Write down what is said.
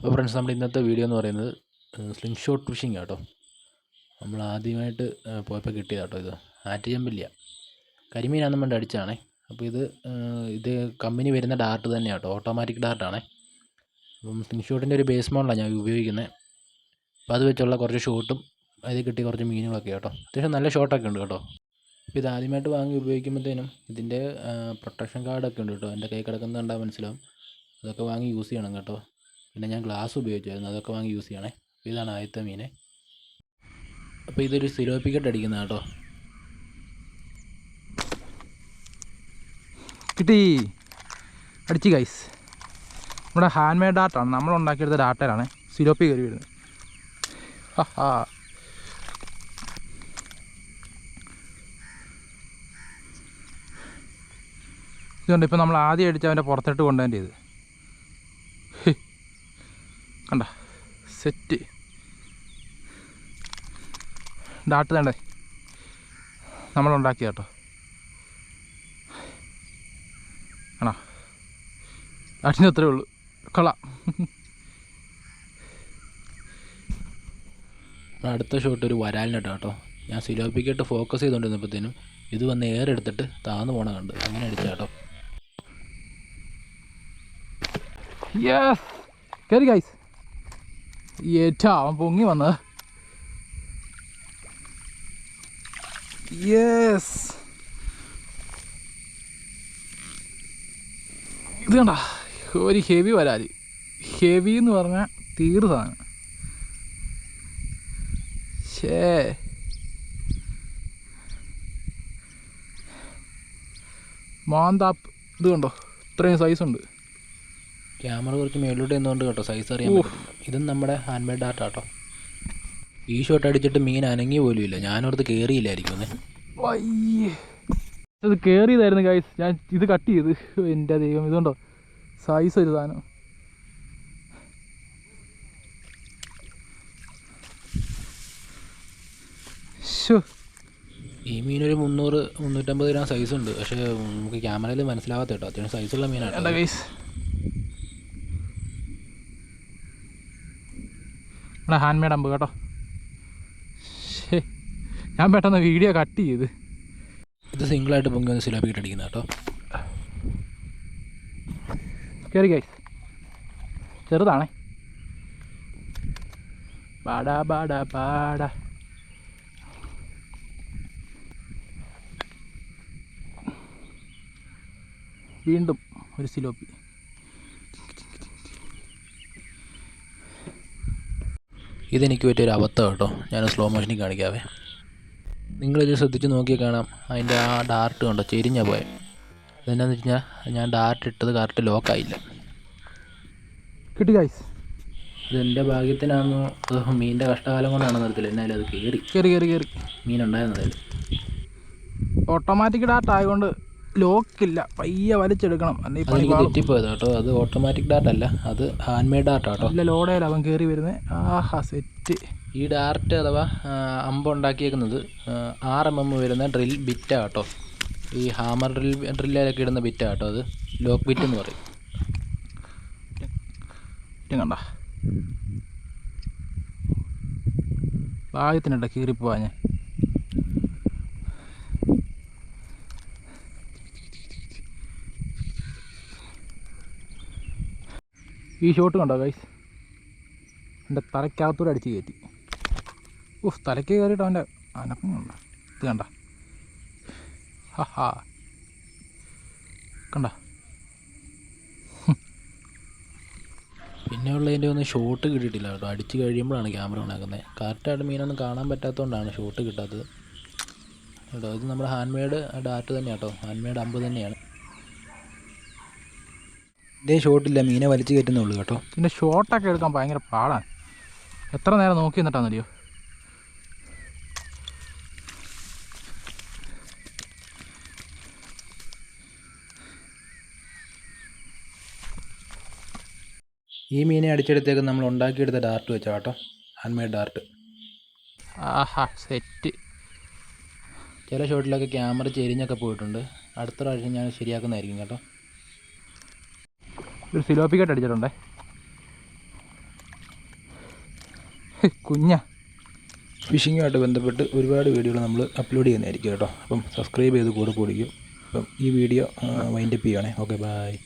അപ്പോൾ ഫ്രണ്ട്സ് നമ്മുടെ ഇന്നത്തെ വീഡിയോ എന്ന് പറയുന്നത് സ്ലിംഗ് ഷോട്ട് ഫിഷിംഗ് കേട്ടോ. നമ്മൾ ആദ്യമായിട്ട് പോയപ്പോൾ കിട്ടിയത് കേട്ടോ ഇത്. ആറ്റ് ചെമ്പില്ല കരിമീനാണെന്ന് വേണ്ടി അടിച്ചാണേ. അപ്പോൾ ഇത് ഇത് കമ്പനി വരുന്ന ഡാർട്ട് തന്നെയാണ് കേട്ടോ. ഓട്ടോമാറ്റിക് ഡാർട്ടാണേ അപ്പം സ്ലിംഗ് ഷോട്ടിന്റെ ഒരു ബേസ് മോഡലാണ് ഞാൻ ഉപയോഗിക്കുന്നത് അപ്പോൾ അത് വെച്ചുള്ള കുറച്ച് ഷോട്ടും അതിൽ കിട്ടിയ കുറച്ച് മീനുകളൊക്കെ കേട്ടോ. അത്യാവശ്യം നല്ല ഷോട്ടൊക്കെ ഉണ്ട് കേട്ടോ. അപ്പോൾ ഇത് ആദ്യമായിട്ട് വാങ്ങി ഉപയോഗിക്കുമ്പോഴത്തേനും ഇതിന്റെ പ്രൊട്ടക്ഷൻ കാർഡൊക്കെ ഉണ്ട് കേട്ടോ. എന്റെ കൈ കിടക്കുന്നത് കണ്ടാൽ മനസ്സിലാവും. അതൊക്കെ വാങ്ങി യൂസ് ചെയ്യണം കേട്ടോ. പിന്നെ ഞാൻ ഗ്ലാസ് ഉപയോഗിച്ചായിരുന്നു. അതൊക്കെ വാങ്ങി യൂസ് ചെയ്യണേ. ഇതാണ് ആദ്യത്തെ മീനെ അപ്പോൾ ഇതൊരു സിലോപ്പിക്കട്ട് അടിക്കുന്ന കേട്ടോ. കിട്ടി. അടിച്ച് ഗൈസ് നമ്മുടെ ഹാൻഡ് മെയ്ഡ് ആർട്ടാണ് നമ്മൾ ഉണ്ടാക്കിയെടുത്ത ഡാറ്റയിലാണ് സിലോപ്പി കയറി വരുന്നത്. ഇതുകൊണ്ട് ഇപ്പോൾ നമ്മൾ ആദ്യം അടിച്ച് അവന്റെ പുറത്തോട്ട് ചെയ്ത് കണ്ട? സെറ്റ്. ഡാട്ട് വേണ്ടേ നമ്മളുണ്ടാക്കിയ കേട്ടോ. ആണോ? ഡാട്ടിന്റെ അത്രേ ഉള്ളൂ. കൊള്ളാം. അടുത്ത ഷോട്ട് ഒരു വരാലിനട്ടോ കേട്ടോ. ഞാൻ സിലോപ്പിക്കായിട്ട് ഫോക്കസ് ചെയ്തുകൊണ്ടിരുന്നപ്പോഴത്തേനും ഇത് വന്ന് എയർ എടുത്തിട്ട് താന്നു പോണ കണ്ട്. അങ്ങനെ അടിച്ച കേട്ടോ. യെസ് കയറി ഗൈസ് ഏറ്റാ അവൻ പൊങ്ങി വന്നത്. യെസ് ഇത് കണ്ട ഒരു ഹെവി വരാൽ ഹെവി എന്ന് പറഞ്ഞാൽ തീർ സാധനം. ഷേ മാന്താപ്പ് ഇത് കണ്ടോ? ഇത്രയും ഉണ്ട്. ക്യാമറ കുറച്ച് മേളിലോട്ട് എന്നുകൊണ്ട് കേട്ടോ സൈസ് അറിയാൻ ഇതും നമ്മുടെ ഹാൻഡ് മെയ്ഡ് ആർട്ട് കേട്ടോ ഈ ഷോട്ട് അടിച്ചിട്ട് മീൻ അനങ്ങി പോലും ഇല്ല. ഞാനോർത്ത് കയറിയില്ലായിരിക്കും ഇത് കയറിയതായിരുന്നു ഗൈസ് ഞാൻ ഇത് കട്ട് ചെയ്ത്. എന്റെ ദൈവം ഇതുണ്ടോ? സൈസ് ഒരു സാധനം. ഈ മീനൊരു മുന്നൂറ് മുന്നൂറ്റമ്പത് ഗ്രാം സൈസ് ഉണ്ട്. പക്ഷേ നമുക്ക് ക്യാമറയിൽ മനസ്സിലാവാത്ത കേട്ടോ. അത്യാവശ്യം സൈസുള്ള മീനാണ്. ഗൈസ് എടാ ഹാൻഡ് മെയ്ഡ് അമ്പ് കേട്ടോ. ശേ ഞാൻ പെട്ടെന്ന് വീഡിയോ കട്ട് ചെയ്ത്. ഇത് സിംഗിളായിട്ട് പൊങ്ങി വന്ന് സിലോപ്പിക്കട്ട് അടിക്കുന്ന കേട്ടോ. കയറി ഗൈസ് ചെറുതാണേ. പാടാ പാടാ പാടാ. വീണ്ടും ഒരു സിലോപ്പി. ഇതെനിക്ക് പറ്റിയൊരു അബദ്ധം കേട്ടോ. ഞാൻ സ്ലോ മോഷനിൽ കാണിക്കാവേ. നിങ്ങളിത് ശ്രദ്ധിച്ച് നോക്കിയാൽ കാണാം. അതിന്റെ ആ ഡാർട്ട് കണ്ടോ? ചെരിഞ്ഞ പോയെ. അതെന്നാന്ന് വെച്ച് കഴിഞ്ഞാൽ ഞാൻ ഡാർട്ട് ഇട്ടത് കറക്റ്റ് ലോക്കായില്ല കിട്ടി ഗൈസ് ഇതെന്റെ ഭാഗ്യത്തിനാണെന്നോ അതോ മീനിന്റെ കഷ്ടകാലം കൊണ്ടാണോ അറിയത്തില്ല. എന്നാലും അത് കയറി കയറി കയറി കയറി മീനുണ്ടായിരുന്നതിൽ ഓട്ടോമാറ്റിക് ഡാർട്ട് ആയതുകൊണ്ട് ലോക്കില്ല. പയ്യെ വലിച്ചെടുക്കണം. അല്ലെ. തെറ്റിപ്പോയത് കേട്ടോ. അത് ഓട്ടോമാറ്റിക് ഡാർട്ട് അല്ല. അത് ഹാൻഡ് മെയ്ഡ് ഡാർട്ട് കേട്ടോ. നല്ല ലോഡയിൽ അവൻ കയറി വരുന്നത് ആഹാ സെറ്റ്. ഈ ഡാർട്ട് അഥവാ അമ്പുണ്ടാക്കിയേക്കുന്നത് അമ്പ് ഉണ്ടാക്കിയേക്കുന്നത് ആ, ആറ് എം എം വരുന്ന ഡ്രിൽ ബിറ്റാ കേട്ടോ. ഈ ഹാമർ ഡ്രിൽ ഡ്രില്ലിലൊക്കെ ഇടുന്ന ബിറ്റാ കേട്ടോ അത്. ലോക്ക് ബിറ്റ് എന്ന് പറയും. കണ്ട. ഭാഗ്യത്തിനുണ്ട കീറിപ്പോവാ ഞാൻ. ഈ ഷോട്ട് കണ്ടോ ഗൈസ് എന്റെ തലയ്ക്കകത്തൂടെ അടിച്ച് കയറ്റി. ഉഫ് തലയ്ക്ക് കയറിയിട്ട് അവന്റെ അനക്കം കണ്ട? ഇത് കണ്ട? കണ്ട പിന്നെ ഉള്ളതിന്റെ ഒന്നും ഷോട്ട് കിട്ടിയിട്ടില്ല കേട്ടോ. അടിച്ച് കഴിയുമ്പോഴാണ് ക്യാമറ ഉണ്ടാക്കുന്നത് കറക്റ്റായിട്ട് മീനൊന്നും കാണാൻ പറ്റാത്തതുകൊണ്ടാണ് ഷോട്ട് കിട്ടാത്തത്. കേട്ടോ ഇത് നമ്മുടെ ഹാൻഡ് മെയ്ഡ് ഡാറ്റ് തന്നെയാണ് കേട്ടോ. ഹാൻഡ് മെയ്ഡ് അമ്പ് തന്നെയാണ്. ഇതേ ഷോട്ടില്ല മീനെ വലിച്ചു കയറ്റുന്നുള്ളൂ കേട്ടോ. പിന്നെ ഷോട്ടൊക്കെ എടുക്കാൻ ഭയങ്കര പാടാണ് എത്ര നേരം നോക്കി നിന്നിട്ടാണെന്നറിയോ ഈ മീനെ അടിച്ചെടുത്തേക്ക് നമ്മൾ ഉണ്ടാക്കിയെടുത്ത ഡാർട്ട് വെച്ചാൽ കേട്ടോ. ഹാൻഡ്മെയ്ഡ് ഡാർട്ട് ആഹാ സെറ്റ് ചില ഷോട്ടിലൊക്കെ ക്യാമറ ചെരിഞ്ഞൊക്കെ പോയിട്ടുണ്ട്. അടുത്ത പ്രാവശ്യം ഞാൻ ശരിയാക്കുന്നതായിരിക്കും കേട്ടോ. ഒരു സിലോപ്പിക്കായിട്ട് അടിച്ചിട്ടുണ്ടേ. കുഞ്ഞ. ഫിഷിങ്ങുമായിട്ട് ബന്ധപ്പെട്ട് ഒരുപാട് വീഡിയോകൾ നമ്മൾ അപ്ലോഡ് ചെയ്യുന്നതായിരിക്കും കേട്ടോ. അപ്പം സബ്സ്ക്രൈബ് ചെയ്ത് കൂടെ കൂടിക്കും. അപ്പം ഈ വീഡിയോ വൈൻഡപ്പ് ചെയ്യുകയാണേ ഓക്കെ ബായ്